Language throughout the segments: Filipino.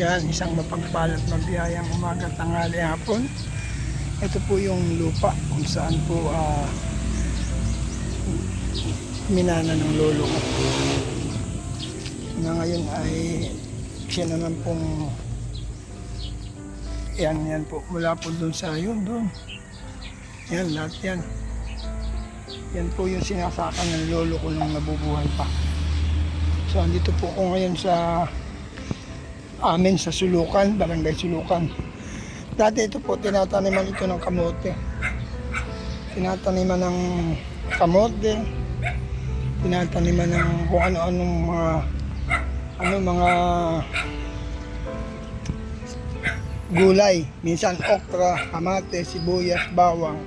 Yan, isang mapagpalat na biyayang umaga, tanghali, hapon. Ito po yung lupa kung saan po ah, minana ng lolo ko. Na ngayon ay siya naman pong yan, yan po. Mula po dun sa yun, dun. Yan, lahat yan. Yan po yung sinasakan ng lolo ko nung nabubuhay pa. So, andito po ako ngayon sa amin sa Sulukan, Barangay Sulukan. Dati ito po, tinataniman ito ng kamote. Tinataniman ng kamote, tinataniman ng kung ano-anong mga ano mga gulay. Minsan okra, kamate, sibuyas, bawang.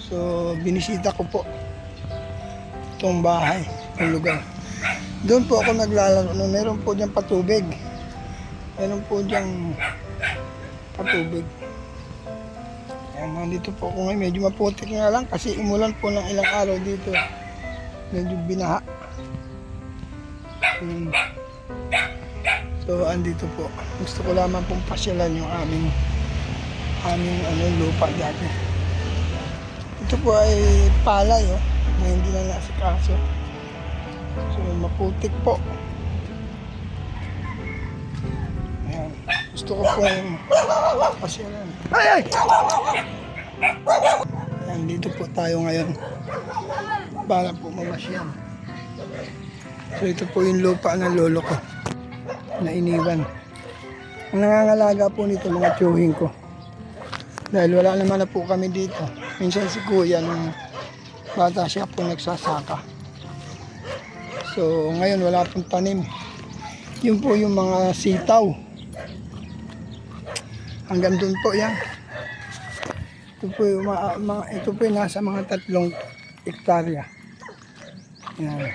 So, binisita ko po itong bahay, itong lugar. Doon po ako naglalaro. Meron po diyang patubig. Meron po diyang patubig. Ayan, nandito po ako ngayon. Medyo maputik nga lang kasi umulan po ng ilang araw dito. Medyo binaha. Hmm. So, andito po. Gusto ko lamang pong pasyalan yung aming aming ano, lupa dati. Ito po ay palay, oh, na hindi na nasikaso. So, maputik po. Gusto ko pong pasyalan. Ay, ay! Ayan, dito po tayo ngayon. Para po mamasyal. So, ito po yung lupa ng lolo ko na iniwan. Ang nangangalaga po nito mga tiyuhin ko. Dahil wala naman na po kami dito. Minsan si kuya nung bata siya po nagsasaka. So ngayon wala pong tanim. Yun po yung mga sitaw. Hanggang doon po yan. Ito po yung, ito po yung nasa mga tatlong hektarya. Yan.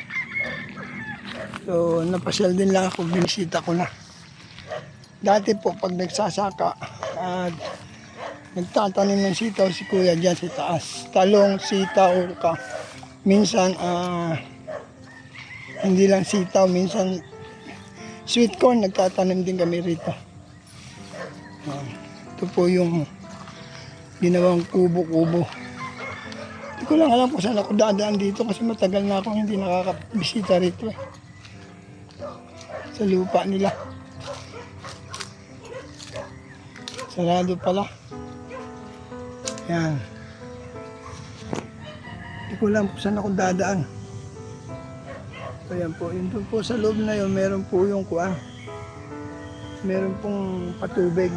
So, napasyal din lang ako, binisita ko na. Dati po, pag nagsasaka, at nagtatanim ng sitaw si kuya dyan sa taas. Talong, sitaw, ka. Minsan, ah, hindi lang sitaw, minsan sweet corn, nagtatanim din kami rito. Yan. Ito po yung ginawang kubo-kubo. Hindi ko lang alam kung saan ako dadaan dito kasi matagal na akong hindi nakakabisita rito eh sa lupa nila. Sarado pala. Yan. Hindi ko lang kung saan ako dadaan. So yan po. Yun po sa loob na yun, meron po yung kuan. Meron pong patubig.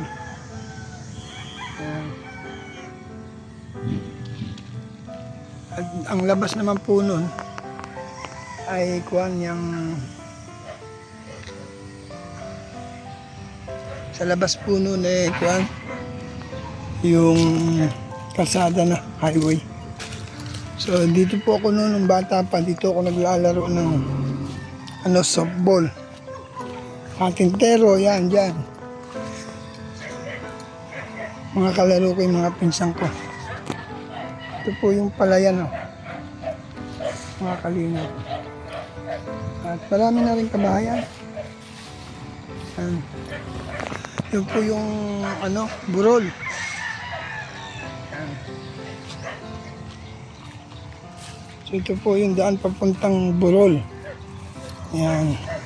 At ang labas naman po nun ay kuan yung sa labas po noon eh, kuan, yung kalsada na highway. So, dito po ako noon, nung bata pa, dito ako naglalaro ng ano, softball. Patintero, yan, yan. Mga kalaro ko yung mga pinsang ko. Ito po yung palayan, oh. Mga kalingap. At marami na rin kabahayan. Yan. Yun po yung ano, burol. Yan. So ito po yung daan papuntang burol. Yan.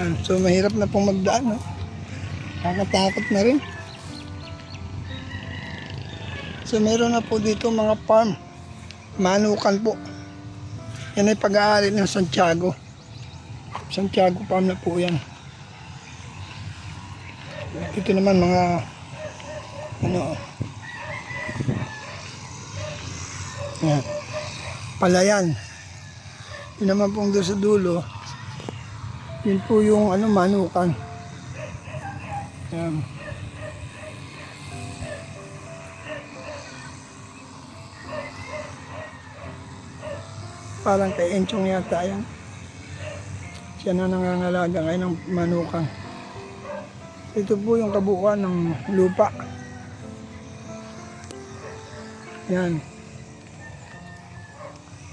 Yan. So mahirap na pong magdaan, no? Nakatakot na rin. So meron na po dito mga farm. Manukan po. Yan ay pag-aari ng Santiago. Santiago Farm na po yan. Dito naman mga ano yan. Palayan. Yun naman pong doon sa dulo. Yun po yung ano manukan. Yan. Parang kay Enchong yata yan. Siya na nangangalaga ngayon ng manukan. Ito po yung kabuuan ng lupa. Yan.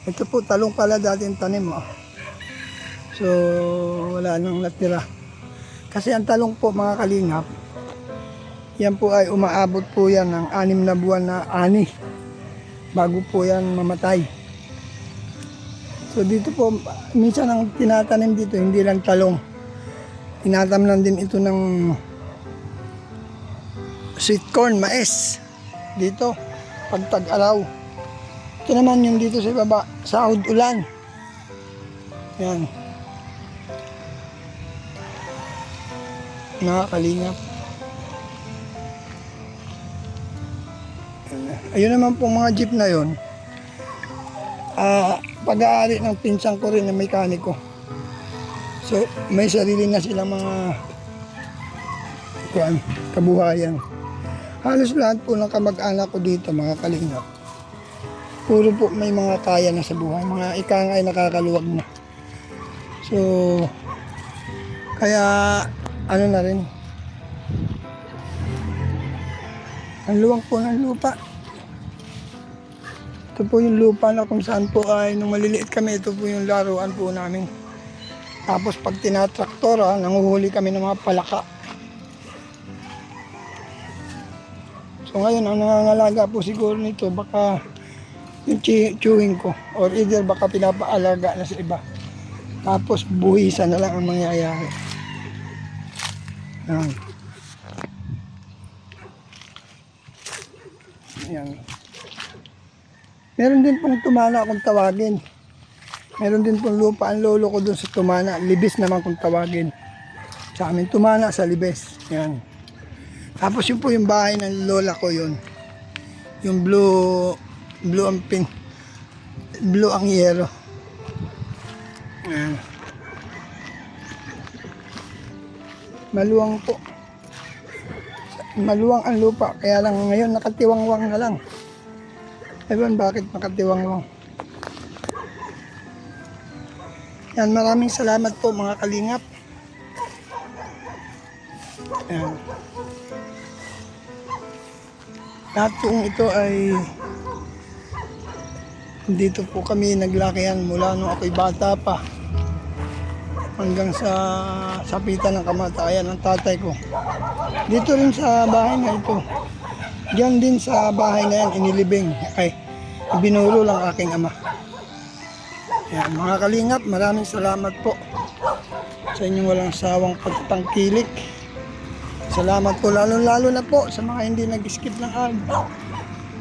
Ito po talong pala dating tanim. Oh. So, wala nang natira. Kasi ang talong po mga kalingap, yan po ay umaabot po yan ng anim na buwan na ani bago po yan mamatay. So dito po, minsan ang tinatanim dito, hindi lang talong. Tinatamnan din ito ng sweet corn, mais. Dito, pag tag-araw. Ito naman yung dito sa baba, sahod ulan. Yan. Nakakalingap. Ayun naman pong mga jeep na yon. Ah, pag-aari ng pinsang ko rin na mekaniko. So, may sarili na silang mga kuan, kabuhayan. Halos lahat po ng kamag-anak ko dito, mga kalingap. Puro po may mga kaya na sa buhay. Mga ikang ay nakakaluwag na. So, kaya ano na rin. Ang luwang po ng lupa. Ito po yung lupa na kung saan po ay nung maliliit kami, ito po yung laruan po namin. Tapos pag tinatraktora, nanguhuli kami ng mga palaka. So ngayon, ang nangangalaga po siguro nito, baka yung chewing ko. Or either baka pinapaalaga na sa iba. Tapos buhisan na lang ang mangyayari. Yan. Yan. Meron din pong tumana kung tawagin. Meron din pong lupa ang lolo ko doon sa tumana. Libis naman kung tawagin. Sa amin, tumana sa libis. Yan. Tapos yun po yung bahay ng lola ko yun. Yung blue, blue ang pin, blue ang yero. Yan. Maluwang po. Maluwang ang lupa. Kaya lang ngayon nakatiwangwang na lang. Ewan bakit nakatiwangwang. Yan, maraming salamat po mga kalingap. Yan. Lahat pong ito ay dito po kami naglakihan mula nung ako'y bata pa hanggang sa sapitan ng kamatayan ng tatay ko. Dito rin sa bahay na ito. Diyan din sa bahay na yan, inilibing. Ay, binulo lang aking ama. Yan, mga kalingap, maraming salamat po sa inyong walang sawang pagtangkilik. Salamat po lalo-lalo na po sa mga hindi nag-skip ng ad.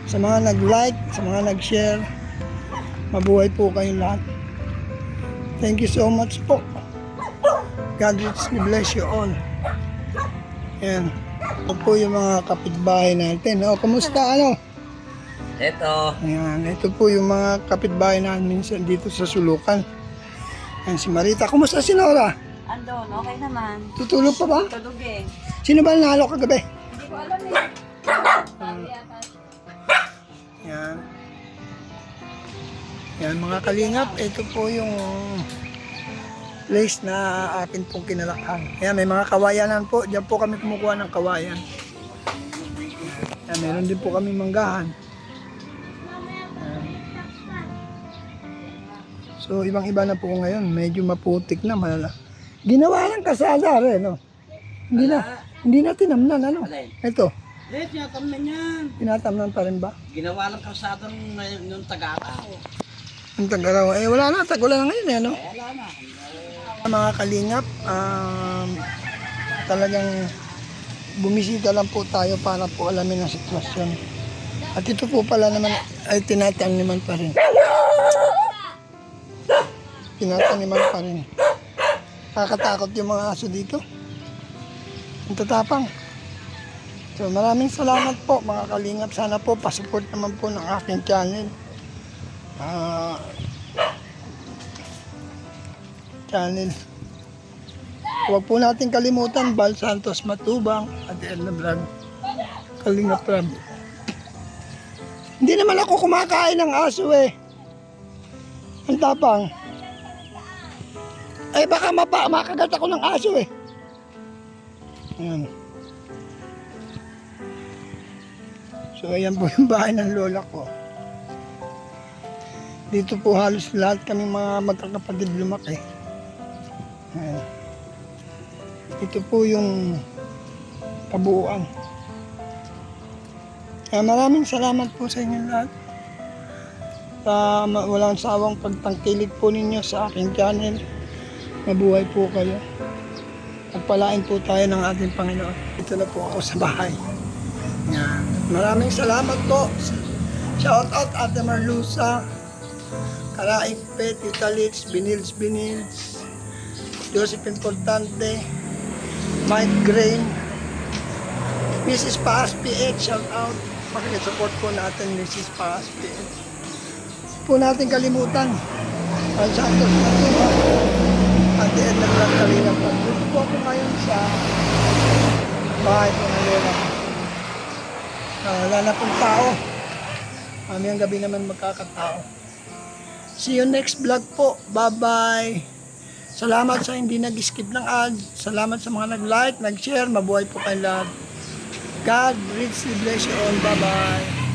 Sa mga nag-like, sa mga nag-share. Mabuhay po kayong lahat. Thank you so much po. God richly bless you all. Yan. Ito po yung mga kapitbahay natin. O, kumusta ano? Ito, Ayan, ito po yung mga kapitbahay namin minsan dito sa Sulukan. Yan si Marita. Kumusta si Nora? Andon, okay naman. Tutulog pa ba? Tulog eh. Sino ba nalo kagabi? Hindi ko alam eh. Yan. Yan mga kalingap, ito po yung place na akin pong kinalakhan. Yan, may mga kawayanan po. Diyan po kami kumukuha ng kawayan. Yan, meron din po kami manggahan. So, ibang-iba na po ngayon. Medyo maputik na, malala. Ginawa ng kasada rin, no? Hindi na, hindi na tinamnan, ano? Ito, eh, tinatamnan yan. tinatamnan pa rin ba? Ginawa ng kalsada nung, nung tagaraw. Ang tagaraw. Eh, wala na. Tagulan na ngayon, eh, no? Wala na. Mga kalingap, um, talagang bumisita lang po tayo para po alamin ang sitwasyon. At ito po pala naman ay tinataniman pa rin. Tinataniman pa rin. Nakakatakot yung mga aso dito. Ang tatapang. So maraming salamat po mga kalingap. Sana po pasupport naman po ng aking channel. Ah, channel. Huwag po natin kalimutan, Bal Santos Matubang at Elna Vlog. Kalinga Prab. Hindi naman ako kumakain ng aso eh. Ang tapang. Ay baka mapa, makagat ako ng aso eh. Ayan. So ayan po yung bahay ng lola ko. Dito po halos lahat kami mga magkakapatid lumaki. Ayan. Ito po yung kabuuan. Kaya maraming salamat po sa inyo lahat. Sa walang sawang pagtangkilik po ninyo sa aking channel. Mabuhay po kayo. Pagpalain po tayo ng ating Panginoon. Ito na po ako sa bahay. Yan. Maraming salamat po. Shout out Ate Marlusa, Karaik Pet, Tita Litz, Binils Binils, Joseph Importante, Mike Grain, Mrs. Paas PH, shout out. Pakisupport po natin Mrs. Paas PH. Po natin kalimutan. Ang Santos Matuma. Ate Edna Blanc Kalina po. Dito po ako ngayon sa bahay po ng Lola. Ah, wala na pong tao. Mamayang gabi naman magkakatao. See you next vlog po. Bye-bye. Salamat sa hindi nag-skip ng ad. Salamat sa mga nag-like, nag-share. Mabuhay po kayo lahat. God richly bless you all. Bye-bye.